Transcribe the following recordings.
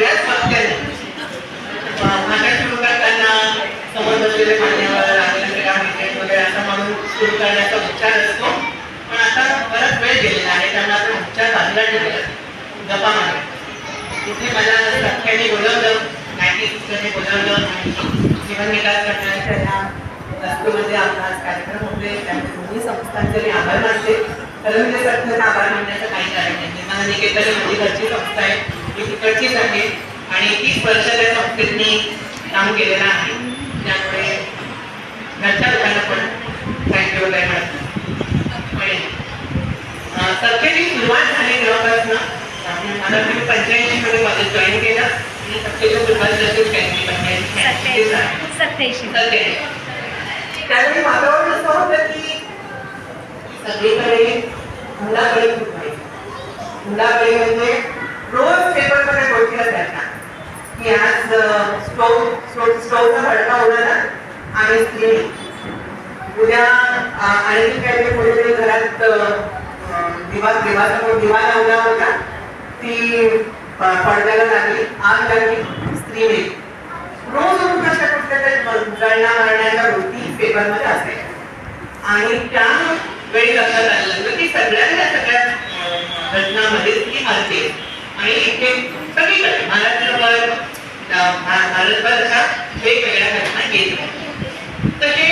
सगळ्याच वाक्याने भाषा सुरू करताना समोर मान्यवर वगैरे असं म्हणून सुरू करण्याचा उच्चार असतो. पण आता बराच वेळ गेलेला आहे त्यामुळे आपण उच्चार बाजूला ठेवूया गप्पामध्ये तिथे मला सख्याने बोलवलं नाईटी सिस्टरने बोलवलं जीवन विकास करण्याच्या ह्या वस्तूमध्ये आपला कार्यक्रम होते त्यामुळे दोन्ही संस्थांचे मी आभार मानते. तर मी म्हणजे सख्याचा आभार मानण्याचं काही कारण नाही. मला निकेतन माझी घरची संस्था आहे. मी तिकडचीच आहे आणि तीस वर्ष त्या संस्थेत मी काम केलेलं आहे. त्यामुळे घरच्या लोकांना पण थँक्यू वगैरे म्हणत सख्याची सुरुवात झाली तेव्हापासून मला तुम्ही पंच्याऐंशी मध्ये मध्ये जॉईन केलं. आणि सख्याची सुरुवात जशी त्यांनी पंच्याऐंशी. सत्याऐंशी. त्यावेळी वातावरण असं होतं की सगळीकडे मुलाकडे खूप मुलाकडे म्हणजे रोज पेपरमध्ये गोष्टीला असायच्या की आज स्टोव स्टोवचा भडका उडाला आणि स्त्री उद्या अ, आणखी काहीतरी कोणीतरी घरात दिवा दिवासमोर दिवा लावला होता. ती पडद्याला लागली. आग लागली. स्त्री रोज रोज अशा कुठल्या तरी जळणा मारण्याच्या गोष्टी पेपरमध्ये असायच्या आणि त्या वेळी लक्षात आलं लागलं की सगळ्यांना सगळ्या अ, घटनामध्ये ती हरते आणि इथे सगळीकडे महाराष्ट्रभर भारतभर अशा वेगवेगळ्या घटना येत तसे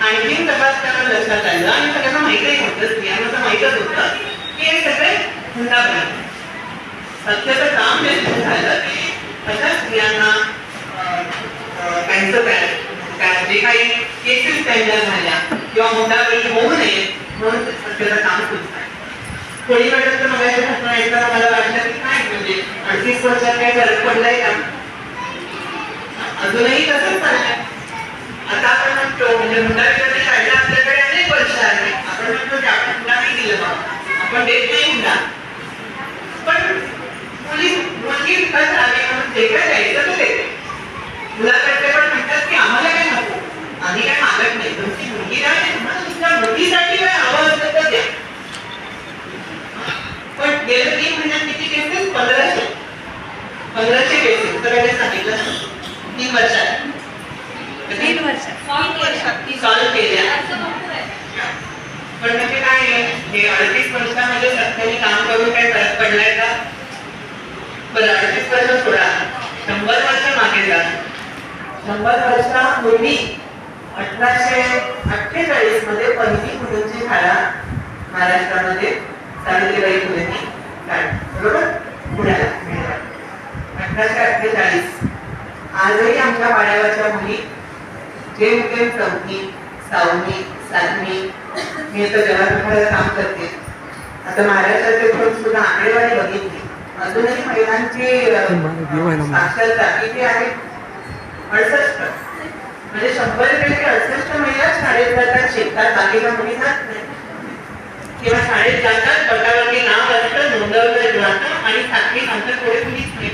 आणखीन तपास आणखीन लक्षात आलं आणि सगळ्यांना माहितही होतं स्त्रियांना माहितच होतं की हे सगळे हुंडा हुंडाबळी सत्याचं काम जे झालं की अशा स्त्रियांना त्यांचं काय जे काही केसेस त्यांच्या झाल्या किंवा हुंडाबळी होऊ नये म्हणून सत्याचं काम सुरू झालं. थोडी वेळ तर मला घटना ऐकताना मला वाटलं की नाही म्हणजे अडतीस वर्षात काय फरक पडलाय का अजूनही तसंच चाललंय आता आपण म्हणतो म्हणजे हुंडा कायदा आपल्याकडे अनेक वर्ष आहे आपण म्हणतो की आपण हुंडा नाही दिलं बाबा आपण देत नाही हुंडा पण मुली मुलगी विकत राहावी म्हणून जे काय द्यायचं ते देते मुलाकडचे पण म्हणतात की आम्हाला काय नको आम्ही काय मागत नाही तुमची मुलगी द्या आणि तुम्हाला तुमच्या मुलीसाठी काय हवं असेल तर द्या पण गेल्या तीन महिन्यात किती केसेस पंधराशे पंधराशे केसेस तीन वर्षात. तीन केल्या. पण म्हणजे काय आहे हे अडतीस वर्षामध्ये सत्याने काम करून काय फरक पडलाय का? बरं अडतीस वर्ष सोडा. शंभर वर्ष मागे जा. शंभर वर्षापूर्वी अठराशे अठ्ठेचाळीसमध्ये पहिली मुलींची शाळा महाराष्ट्रामध्ये सावित्रीबाई फुलेंनी काढली. बरोबर? पुण्याला. अठराशे अठ्ठेचाळीस. आजही आमच्या पाड्यावरच्या मुली जे मुले चौथी सहावी सातवी मी आता जगात काम करते. आता महाराष्ट्राचे पण सुद्धा आकडेवारी बघितली. अजूनही महिलांची साक्षरता किती आहे अडसष्ट. म्हणजे शंभर पैकी अडसष्ट महिला शाळेत जातात शिकतात बाकीच्या मुली जात नाही. किंवा शाळेत जातात पटावरती नाव असतं नोंदवलं जातं आणि सातवी नंतर पुढे मुलीच नाही.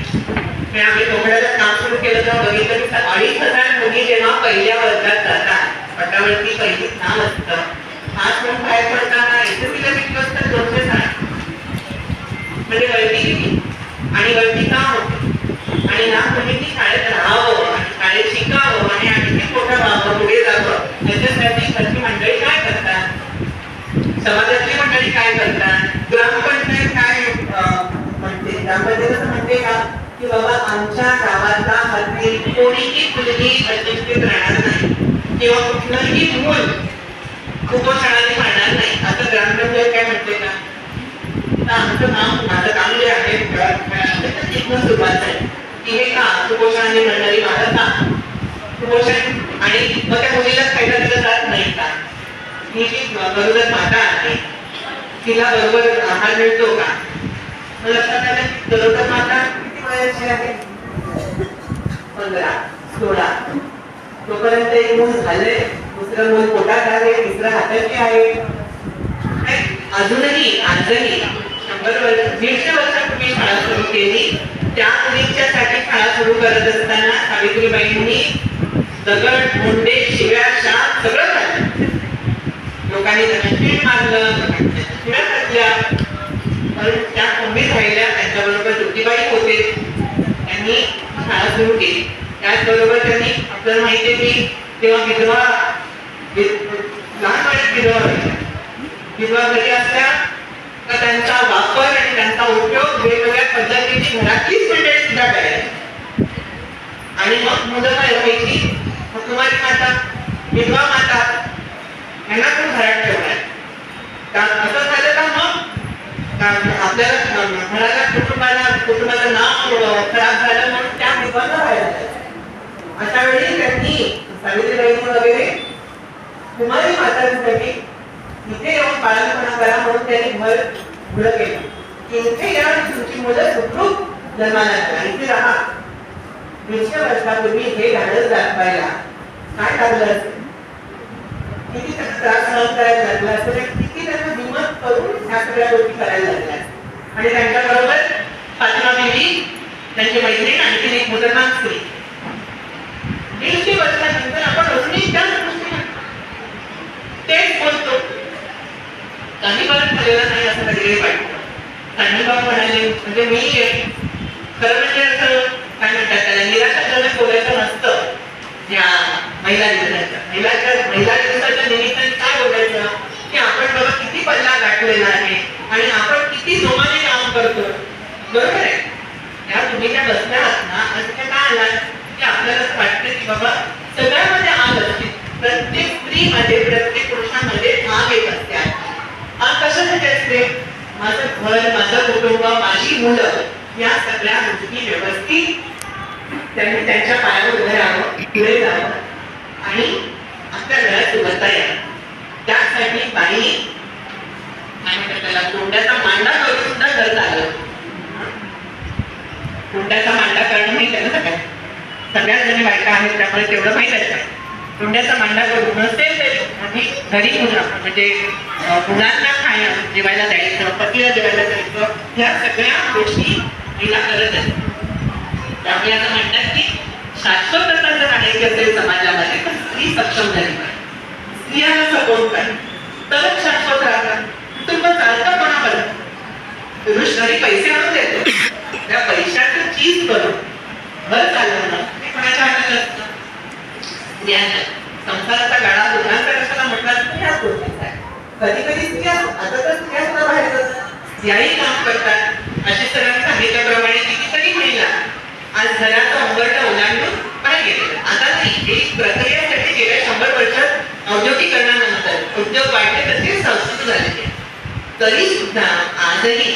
आम्ही डोंगराला काम सुरू केलं तेव्हा बघितलं की अडीच हजार मुली जेव्हा पहिल्या वर्गात जातात पटावरती पहिली स्थान असतं. हाच म्हणून बाहेर पडताना इथे तिला किती दोनशे साठ. म्हणजे गळती किती? आणि गळती का होते? आणि ना तुम्ही ती शाळेत राहावं आणि शाळेत शिकावं आणि आणखी मोठं व्हावं पुढे जावं. याच्यासाठी घरची मंडळी काय करतात? समाजातली मंडळी काय करतात? ग्रामपंचायत काय म्हणते. ग्रामपंचायत असं म्हणते का? की बाबा आमच्या गावाचा हद्दी कोणीही मुलगी अशिक्षित राहणार नाही. किंवा कुठलंही मूल कुपोषणाने मारणार नाही. असं ग्रामपंचायत काय म्हणते का? तर आमचं काम माझं काम जे आहे खेळामध्ये तिथनं सुरुवात आहे. की हे का? कुपोषणाने म्हणणारी माझं काम कुपोषण आणि मग त्या मुलीला खायला दिलं जात नाही का? ही जी बरोबर माता आहे तिला बरोबर आहार मिळतो का? मला लक्षात आलं गरोदर माता वयाची आहे पंधरा सोळा तोपर्यंत एक मूल झाले दुसरं मूल पोटात आहे तिसरं हाताची आहे काय? अजूनही आजही शंभर वर्ष दीडशे वर्षापूर्वी शाळा सुरू केली त्या मुलींच्यासाठी शाळा सुरू करत असताना सावित्रीबाईंनी दगड मुंडे शिव्या शाप सगळं झालं लोकांनी त्यांना शीळ मारलं लोकांनी शिव्या घातल्या पण त्या खंबीर राहिल्या त्यांच्याबरोबर ज्योतिबाई होते त्यांनी शाळा सुरू केली. त्याचबरोबर त्यांनी आपल्याला माहिती आहे की तेव्हा विधवा लहानपणी विधवा विधवा घरी असल्या तर त्यांचा वापर आणि त्यांचा उपयोग वेगवेगळ्या पद्धतीने घरातलीच मंडळी सुद्धा करायची. आणि मग मुलं काय व्हायची कुमारी माता विधवा माता यांना पण घरात ठेवणार. असं झालं का मग आपल्याला घराला कुटुंबाला कुटुंबाचं नाव खराब झालं म्हणून त्या अशा वेळी त्यांनी वगैरे कुमारी मातांसाठी इथे येऊन करा म्हणून त्यांनी घर खुलं केलं. की इथे या तुमची मुलं सुखरूप जन्माला येतात. इथे राहा. वीसशे वर्षापूर्वी हे धाडस दाखवायला. काय लागलं असेल? किती त्रास सहन करायला लागला असेल? करून ह्या सगळ्या गोष्टी करायला लागल्या. असतील. आणि त्यांच्याबरोबर फातिमा बीबी त्यांची मैत्रीण आणखी एक मुसलमान स्त्री दीडशे वर्षानंतर आपण अजूनही त्याच गोष्टी तेच बोलतो. काही फरक झालेला नाही असं कधी वाटतं. सानीबाब म्हणाले म्हणजे मी खरं म्हणजे असं काय म्हणतात त्याला निराशा बोलायचं नसतं. या महिला दिवसाच्या महिलाच्या महिला दिवसाच्या निमित्ताने काय बोलायचं की आपण बाबा किती पल्ला गाठलेला आहे आणि आपण किती जोमाने काम करतो बरोबर आहे. त्या तुम्ही त्या बसल्या आहात ना असं त्या काय आलात की आपल्याला असं वाटतं की बाबा सगळ्यामध्ये आग असते. प्रत्येक स्त्रीमध्ये प्रत्येक पुरुषामध्ये आग येत असते आग कशासाठी असते? माझं घर माझं कुटुंब माझी मुलं या सगळ्या गोष्टी व्यवस्थित त्यांनी त्यांच्या पायावर उभं राहावं पुढे जावं आणि आपल्या घरात सुबत्ता यावं. त्यासाठी बाई काय म्हणतात त्याला तोंडाचा मांडा करून सुद्धा घर चालवतो. कोंड्याचा मांडा करणं माहीत आहे ना सगळ्या? सगळ्याच जणी बायका आहेत त्यामुळे तेवढं माहीत आहे का मांडा करून नसेल तरी आधी घरी मुलं म्हणजे मुलांना खाणं जेवायला द्यायचं पतीला जेवायला द्यायचं ह्या सगळ्या गोष्टी तिला करत आहेत त्यामुळे असं म्हणतात की शाश्वतता जर आणायची असेल समाजामध्ये तर स्त्री सक्षम झाली स्त्रियांना सपोर्ट करा तरच शाश्वत राहतात. कुटुंब चालतं कोणापर्यंत पुरुष घरी पैसे आणून देतो. त्या पैशाचं चीज करून घर चालवणं हे कोणाच्या हातात असतं? ज्ञान संसाराचा गाडा दोघांचा कशाला म्हटला तर ह्याच गोष्टीचा आहे. कधी कधी स्त्रिया आता तर स्त्रिया सुद्धा बाहेर जातात स्त्रियाही काम करतात. असे सरांनी सांगितल्याप्रमाणे कितीतरी महिला आज घराचा उंबरटा ओलांडून बाहेर गेले आता नाही ही प्रक्रियेसाठी गेल्या शंभर वर्षात औद्योगिकरणानंतर उद्योग वाढले तसे संस्कृत झालेले तरी सुद्धा आजही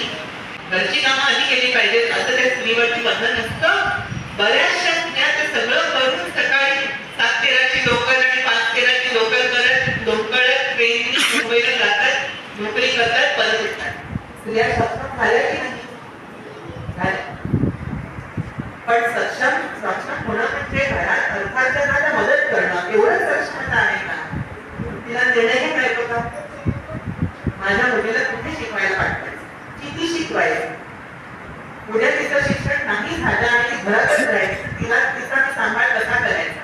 घरची कामं आधी केली पाहिजेत. असं त्या स्त्रीवरती बंधन नसतं. बऱ्याचशा स्त्रिया ते सगळं करून सकाळी सात तेराची लोकल आणि पाच तेराची लोकल करत लोकल ट्रेन मुंबईला जातात नोकरी करतात परत येतात. स्त्रिया सक्षम झाल्या की नाही? पण सक्षम सक्षम होणं म्हणजे घरात अर्थाच्या मदत करणं एवढंच सक्षमता आहे का? तिला निर्णय घेता का माझ्या मुलीला कुठे शिकवायला वाटतं किती शिकवायचं? उद्या तिचं शिक्षण नाही झालं आणि ती घरातच राहायचं. तिला तिचा सांभाळ कसा करायचा?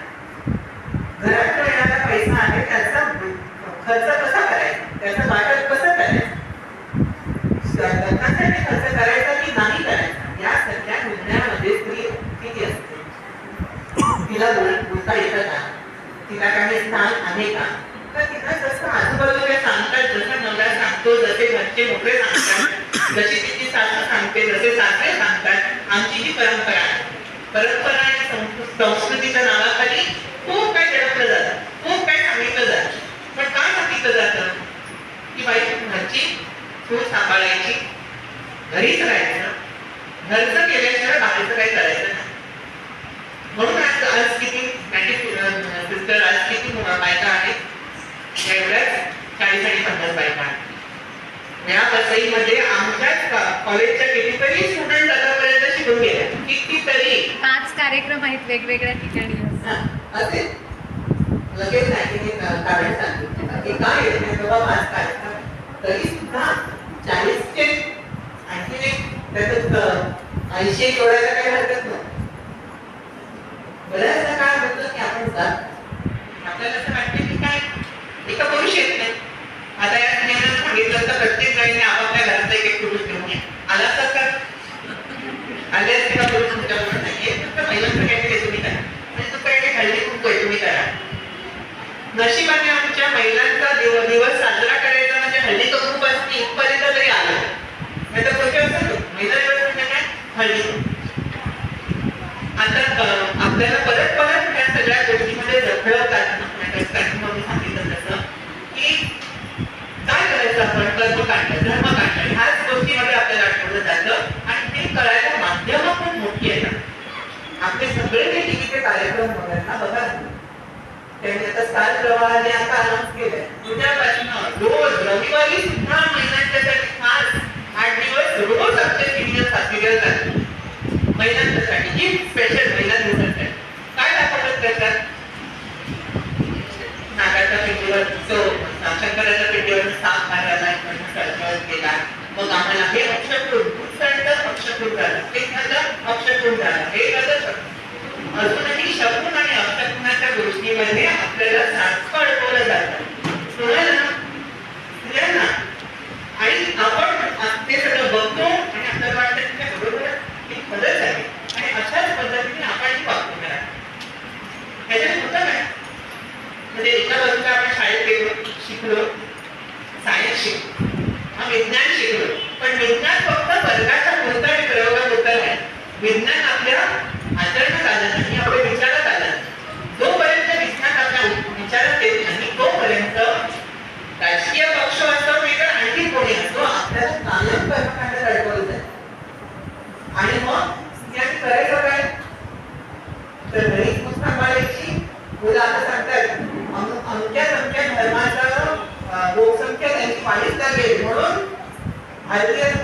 घरात येणारा पैसा आहे त्याचा खर्च कसा करायचा? त्याचं वाटप कसं करायचं? लग्नासाठी खर्च करायचा की नाही करायचा? या सगळ्या निर्णयामध्ये स्त्री किती असते. तिला बोलता येतं का? तिला काही स्थान आहे का? तर तिला जसं आजूबाजूला सांगतात जसं नवरा सांगतो जसे घरचे मोठे सांगतात. जशी तिची सासू सांगते जसे सासरे सांगतात आमची ही परंपरा आहे. परंपरा आणि संस्कृतीच्या नावाखाली खूप काही दडपलं जातं खूप काही सांगितलं जातं. पण काय सांगितलं जातं? की बाई घरची खूप सांभाळायची घरीच राहायचं घरचं केल्याशिवाय बाहेरचं काही करायचं नाही. म्हणून आज आज किती सिस्टर आज किती बायका आहेत एवढ्याच चाळीस आणि पन्नास बायका आहेत. या वसईमध्ये आमच्याच कॉलेजच्या कितीतरी स्टुडंट आतापर्यंत शिकून गेल्या. कितीतरी. पाच कार्यक्रम आहेत वेगवेगळ्या ठिकाणी. असेल लगेच नाही कारण सांगतो. की काय येत नाही बाबा पाच कार्यक्रम. तरी सुद्धा चाळीसचे आणखी एक त्याच्यात ऐंशी एक एवढ्याला काही हरकत नाही. बऱ्याचदा काय होतं की आपण जात आपल्याला असं वाटतं की काय? एका पुरुष येत नाही आता या स्त्रियांना सांगितलं तर प्रत्येक जणीने आपापल्या घरात एक एक पुरुष घेऊन या आला तर का आले असते का पुरुष तुमच्याबरोबर नाहीये महिलांचं काहीतरी आहे, तुम्ही करा म्हणजे तो काही हल्ली खूप आहे तुम्ही करा नशिबाने आमच्या महिलांचा दिव- दिवस साजरा करायचा म्हणजे हल्ली तो खूप असते इथपर्यंत तरी आला. नाही तर पुढच्या वेळेस तो? महिला दिवस म्हणजे काय? हल्ली आता आपल्याला परत परत त्या सगळ्या गोष्टीमध्ये रखडवतात म्हणजे म्हणून सांगितलं तसं की काय करायचं आपण? कर्म काढलं धर्म काढलं ह्याच गोष्टीमध्ये आपल्याला आठवलं जातं आणि ते कळायला माध्यम पण मोठी आहेत. आपले सगळे जे कार्यक्रम बघायला बघा. त्यांनी आता स्टार प्रवाहाने आता अनाऊन्स केलंय. उद्यापासून रोज रविवारी सुद्धा महिलांच्यासाठी खास आठ दिवस रोज आमच्या सिरियल सिरियल चालतो महिलांसाठी ही स्पेशल महिला दिवसासाठी. काय दाखवतात त्याच्यात? नागाच्या पेटीवर जो शंकराच्या पिंडीवर साप मारायला केला मग आम्हाला हे अक्षपूर दुसऱ्यांचं अक्षपूर झालं. ते झालं अक्षपूर झालं. हे झालं अजूनही शकुन आणि अपशकुनाच्या गोष्टीमध्ये आपल्याला सारखं अडकवलं जातं सुनायला ना. स्त्रियांना आणि आपण ते सगळं बघतो आणि आपल्याला वाटतं की बरोबर हे खरंच Aí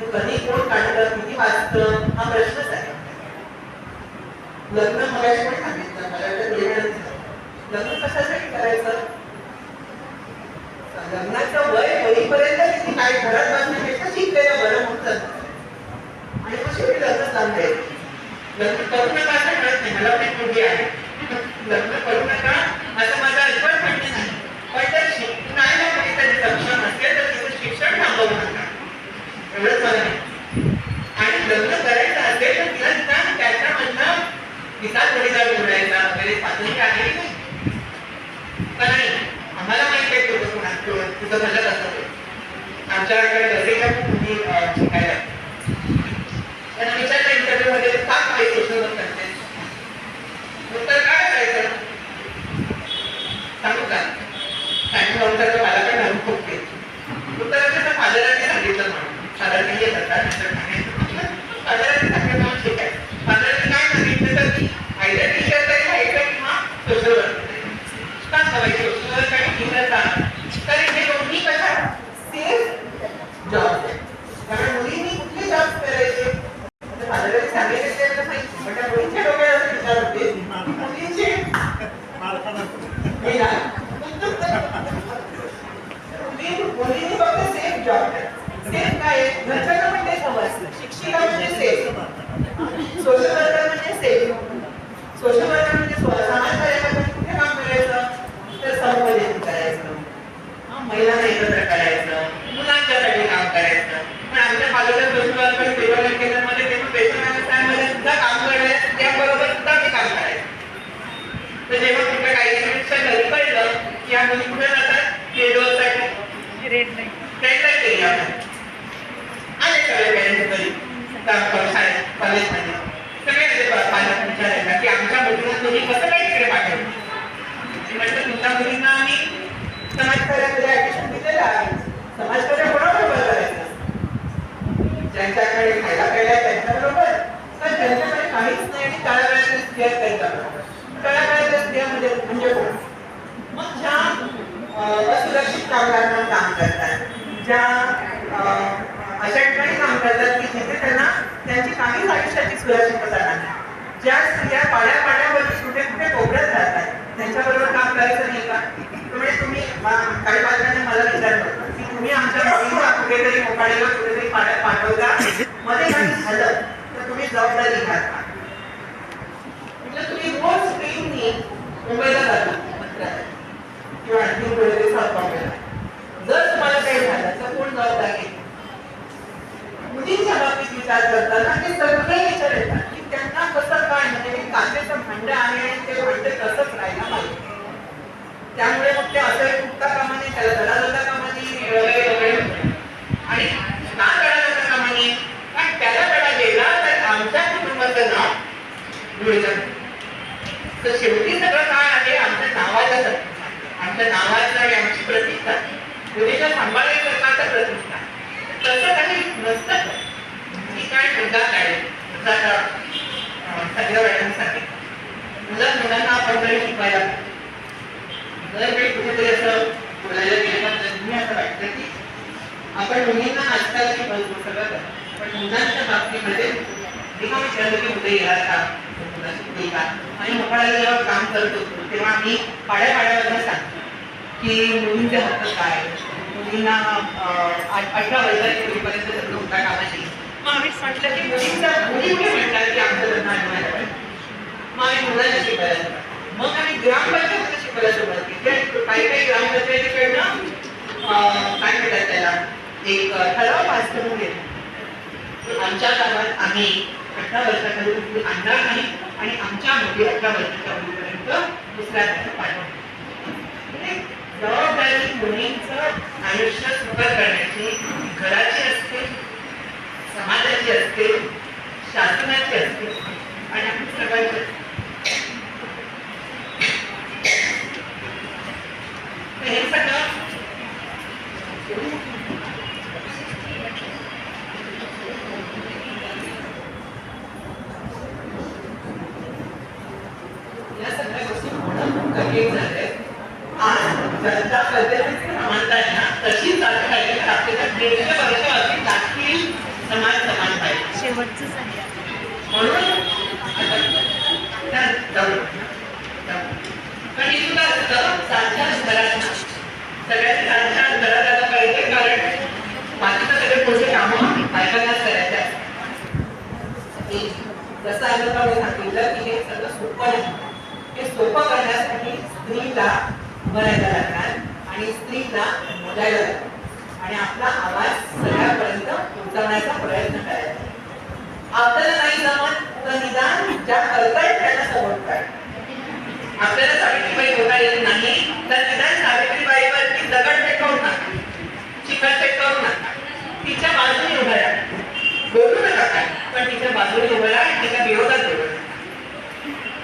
हे कधी कोण काढलं किती वाचतं हा प्रश्नच आहे. लग्न मगाशी पण सांगितलं मला वाटतं लग्न कशासाठी करायचं? लग्नाचं वय होईपर्यंत किती काय घरात बसण्यापेक्षा शिकलेलं बरं होतं. आणि मग शेवटी लग्न चांगलं लग्न करू नका असं म्हणत नाही मला पण मुलगी आहे. लग्न करू नका असं माझं मला आणि लग्न करायचं असेल तर तिला निदान त्याच्यामधनं थोडी जोडीदार निवडायचा वगैरे स्वातंत्र्य आहे का नाही? आम्हाला माहिती आहे तुझं कोणा तुझं तुझं असतं. आमच्याकडे रसिका का शिकायला आहेत. त्यांना विचारलं इंटरव्ह्यू मध्ये का काही सोशल वर्क करते उत्तर काय करायचं सांगू का सांगू उत्तर तर मला पण नाही खूप ते उत्तराचं फादरांनी सांगितलं म्हणून फादरांनी येत होता नंतर फादरांनी सांगितलं म्हणून शिकायचं फादरांनी काय सांगितलं तर की आयदर टीचर तरी व्हायचं किंवा सोशल वर्क का करायचं सोशल वर्क आणि टीचरचा तर हे दोन्ही कशा सेफ जॉब त्यामुळे मुलींनी कुठले जॉब करायचे तर फादरांनी सांगितलं ते मला माहिती पण त्या मुलींच्या डोक्यात असं विचार होते मुलींचे हे ना. मुली- मुलींनी फक्त सेफ जॉब सेफ काय आहे? घरच्यांना पण तेच हवं असतं शिक्षिका म्हणजे सेफ सोशल वर्कर म्हणजे सेफ सोशल वर्कर म्हणजे स्व- समाजकार्यामध्ये कुठे काम करायचं तर समूहामध्ये करायचं महिलांना एकत्र करायचं मुलांच्यासाठी काम करायचं पण आमच्या बाजूच्या सोशल वर्कर सेवा केंद्रामध्ये तेव्हा पेशंट व्यवसायामध्ये सुद्धा काम करण्यास त्याबरोबर सुद्धा मी काम करायचं तर जेव्हा कुठल्या काही मिनिटच्या घरी कळलं की या मुली कुठे जातात पेडोसाठी रेड लाइट केली आपण सगळे पेरेंट्स घरी काम कॉलेजमध्ये पालक विचारायला की आमच्या मुलींना तुम्ही कसं काय तिकडे पाठवलं म्हटलं तुमच्या मुलींना आम्ही ऍडमिशन दिलेलं आहे समाजकार्य कोणाबरोबर करायचं ज्यांच्याकडे खायला प्यायला त्यांच्याबरोबर तर त्यांच्याकडे काहीच नाही आणि तळागाळातल्या स्त्रिया त्यांच्या स्त्रिया म्हणजे म्हणजे कोण मग ज्या असुरक्षित कामगारांना काम करतात ज्या अं, अशा ठिकाणी काम करतात की जिथे त्यांना त्यांची काहीच आयुष्याची सुरक्षितता नाही. ज्या स्त्रिया पाड्या पाड्यावरती कुठे कुठे कोपऱ्यात राहतात त्यांच्याबरोबर काम करायचं नाही का? म्हणजे तुम्ही काही बायकांनी मला विचारलं की तुम्ही आमच्या मुलींना कुठेतरी मोकाळेला कुठेतरी पाड्यात पाठवता? मध्ये काही झालं तर तुम्ही जबाबदारी घ्या का म्हटलं तुम्ही रोज ट्रेननी मुंबईला जाता मंत्रालयात किंवा आणखी कुठेतरी साऊथ बॉम्बेला जर तुम्हाला काही झालं तर कोण जबाबदार घेईल मुलींच्या बाबतीत विचार करताना हे सगळे विचार येतात की त्यांना कसं काय म्हणजे हे काचेचं भांडं आहे आणि ते भांडं तसंच राहायला पाहिजे त्यामुळे मग ते असं फुटता कामा नये त्याला धडा धडा कामा नये वगैरे वगैरे आणि का धडा धडा कामा नये कारण त्याला धडा गेला तर आमच्या कुटुंबाचं नाव मिळतं तर शेवटी सगळं काय आहे आमच्या नावाचं सत्य. आमच्या नावाचं आणि आमची प्रतिष्ठा मुलीला सांभाळायचं सरकारचं प्रतिष्ठा तसं काही नसतं मी काय मुद्दा काय मुलांना का सगळ्या वेळांसाठी मुलं मुलांना आपण तरी शिकवायला जर काही कुठेतरी असं बोलायला गेलं तर मी असं वाटतं की आपण मुलींना आजकाल शिकवतो सगळं पण मुलांच्या बाबतीमध्ये जेव्हा विचारलं की मुलं येणार का? मुलं आणि मोकळाला जेव्हा काम करत होतो तेव्हा आम्ही पाड्या पाड्यावरनं सांगतो की मुलींचे हक्क काय मुलींना अं, अठरा वर्षाच्या मुलीपर्यंत सगळं होता कामाची नये आम्ही म्हटलं की मुलींचा मुली मुली की आमचं लग्न आठवायला आम्ही मुलांना शिकायला मग आम्ही ग्रामपंचायत शिकायला सुरुवात केली. काही काही ग्रामपंचायतीकडनं काय म्हणतात त्याला? एक ठराव पास करून घेतला. आमच्या गावात आम्ही अठरा वर्षाखाली मुली आणणार नाही आणि आमच्या मुली अठरा वर्षाच्या मुलीपर्यंत दुसऱ्या घरात पाठवणार म्हणजे जबाबदारी मुलींचं आयुष्य सुकर करण्याची घराची असते समाजाची असते शासनाची असते आणि आपण सर्वांची असते. हे सगळं या सगळ्या गोष्टी आज जनता पद्धतीची म्हणताय ना, तशीच चालू काही आपल्याला दीडशे वर्ष अशी लागतील समाज समान पाहिजे. शेवटचं सगळे जसं सोपं सोपं करण्यासाठी स्त्रीला उभं लागणार आणि स्त्रीला बोलायला लागणार आणि आपला आवाज सगळ्यापर्यंत पोहोचवण्याचा प्रयत्न करायचा आपल्याला नाही जमत तर निदान ज्या करतायत त्यांना सपोर्ट आपल्याला सावित्रीबाई होता येत नाही तर निदान सावित्रीबाईवरती दगड फेकवू नका. चिकट फेकवू नका. तिच्या बाजूने उभं राहा. बोलू नका काय पण तिच्या बाजूने उभं राहा तिच्या विरोधात उभं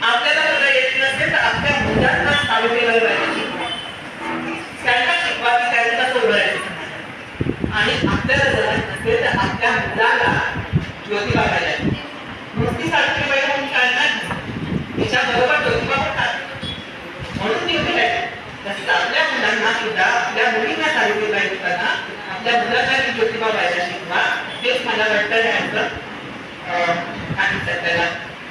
आपल्याला सुद्धा येत नसेल तर आपल्या मुलांना सावित्रीबाई व्हायला शिकवा. त्यांना शिकवा की त्यांनी उभं राहायचं आणि आपल्याला जमत नसेल तर आपल्या मुलाला ज्योतिबा व्हायला शिकवा. सावित्रीबाई चालणार नाही. तिच्याबरोबर ज्योतिबा पण म्हणून ती उभी आपल्या मुलांना सुद्धा आपल्या मुलींना सावित्रीबाई होताना आपल्या मुलांना ती ज्योतिबा व्हायला शिकवा तेच मला वाटतं हे अं, काय म्हणतात त्याला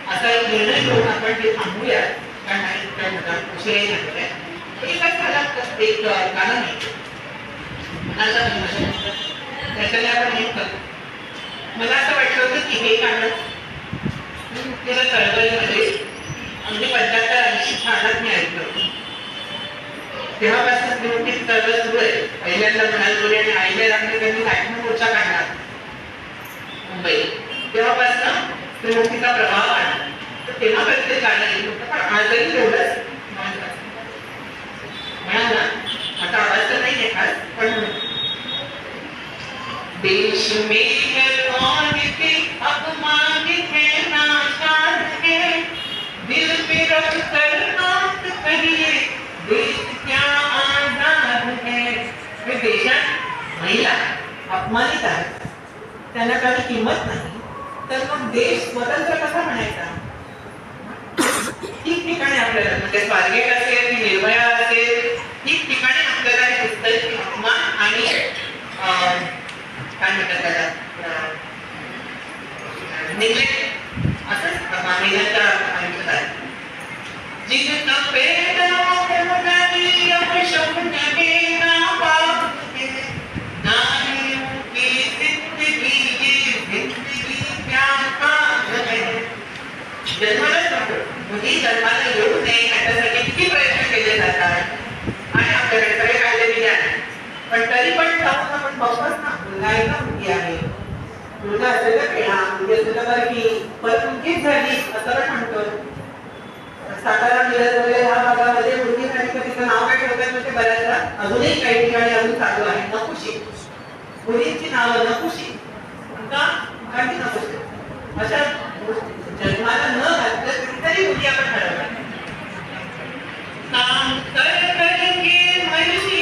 असा एक निर्णय घेऊन आपण ते थांबूया कारण नाही त्या मुलांना झालेला आहे झालं एक त्याच्याने आपण हे करू मला असं वाटलं होतं की हे गाणं मुक्तीला चळवळीमध्ये अगदी पंच्याहत्तर ऐंशी आणात मी ऐकलं होतं. तेव्हापासून मी निवडणूक चळवळ सुरू आहे. पहिल्यांदा म्हणाल बोले आणि आईने रांगे त्यांनी लाईटनं मोर्चा काढला मुंबई. तेव्हापासून त्रिमुक्तीचा प्रभाव वाढला तर तेव्हापर्यंत ते गाणं येत होतं. पण आजही तेवढंच महत्त्वाचं. म्हणाल ना आता आवाज तर नाही आहे खास पण देश में कौन के अपमान है नाशाद के दिल पे रख कर बात करिए देश क्या आजाद है? हे देशात महिला अपमानित आहे त्यांना काही किंमत नाही तर मग देश स्वतंत्र कसा म्हणायचा? ते म्हणजे स्वारगेट असेल ती निर्भया असेल ठिकठिकाणी ठिकाणी आपल्याला हे अपमान आणि अं, काय म्हणतात त्याला निग्लेक्ट असंच मामिलाच्या आयुष्यात जिनका पेटा प्रमदानी अपशब्द देना पाप नारियों की जिंदगी ये जिंदगी क्या काम है जन्मालाच नको मुली जन्माला येऊ नये याच्यासाठी किती प्रयत्न केले जातात आणि आपल्याकडे सगळे कायदे दिले आहेत पण तरी पण जाऊन आपण बघतोच ना मुलगा आहे मुलगी आहे. मुलगा असेल तर खेळा मुलगी असेल तर बरं की म्हणजे परत झाली असं म्हणतो. सातारा मिरज वगैरे ह्या भागामध्ये मुलगी झाली तर तिचं नाव काय ठेवतात म्हणजे बऱ्याचदा अजूनही काही ठिकाणी अजून चालू आहे. नकुशी. मुलींची नावं नकुशी. का कारण ती नकुशी. अशा जन्माला न घातलं तरी मुली आपण ठरवल्या काम कर करके मर्जी में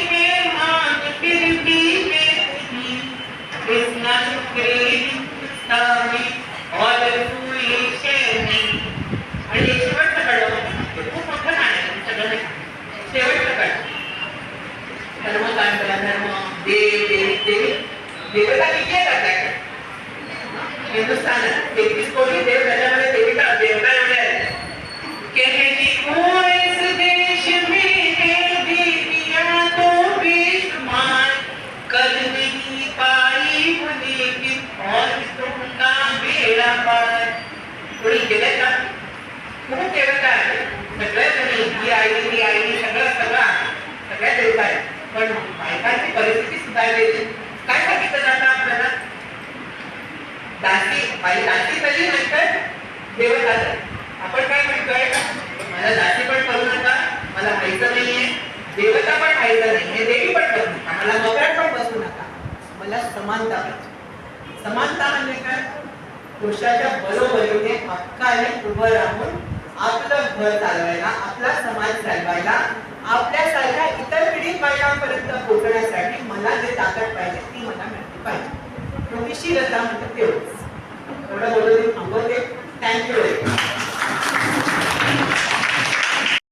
हिंदुस्थान तेहतीस कोटी देव त्याच्यामध्ये देविका देवता एवढे आहेत कहती हूँ इस देश में है देवियाँ तो बेशुमार कर नहीं पाई वो लेकिन और तुमका बेड़ा पार कोणी केलं का खूप देवता आहे सगळ्या जणी ही आई ती आई सगळं सगळं आहे. सगळ्या देवता आहेत पण बायकांची परिस्थिती सुधारलेली काय सांगितलं जातं आपल्याला? दासी बाई दासी झाली नंतर देवत आलं. आपण काय म्हणतोय? मला दासी पण करू नका मला व्हायचं नाहीये. देवता पण व्हायचं नाहीये देवी पण करू नका. मला मकरात पण बसू नका. मला समानता पाहिजे. समानता म्हणजे काय? पुरुषाच्या बरोबरीने हक्काने उभं राहून आपलं घर चालवायला आपला समाज चालवायला आपल्यासारख्या इतर पिढी बायकांपर्यंत पोहोचण्यासाठी मला जे ताकद पाहिजे ती मला मिळते पाहिजे. थोडीशी रजा म्हणजे तेवढंच. एवढं बोलून मी थांबवते थँक्यू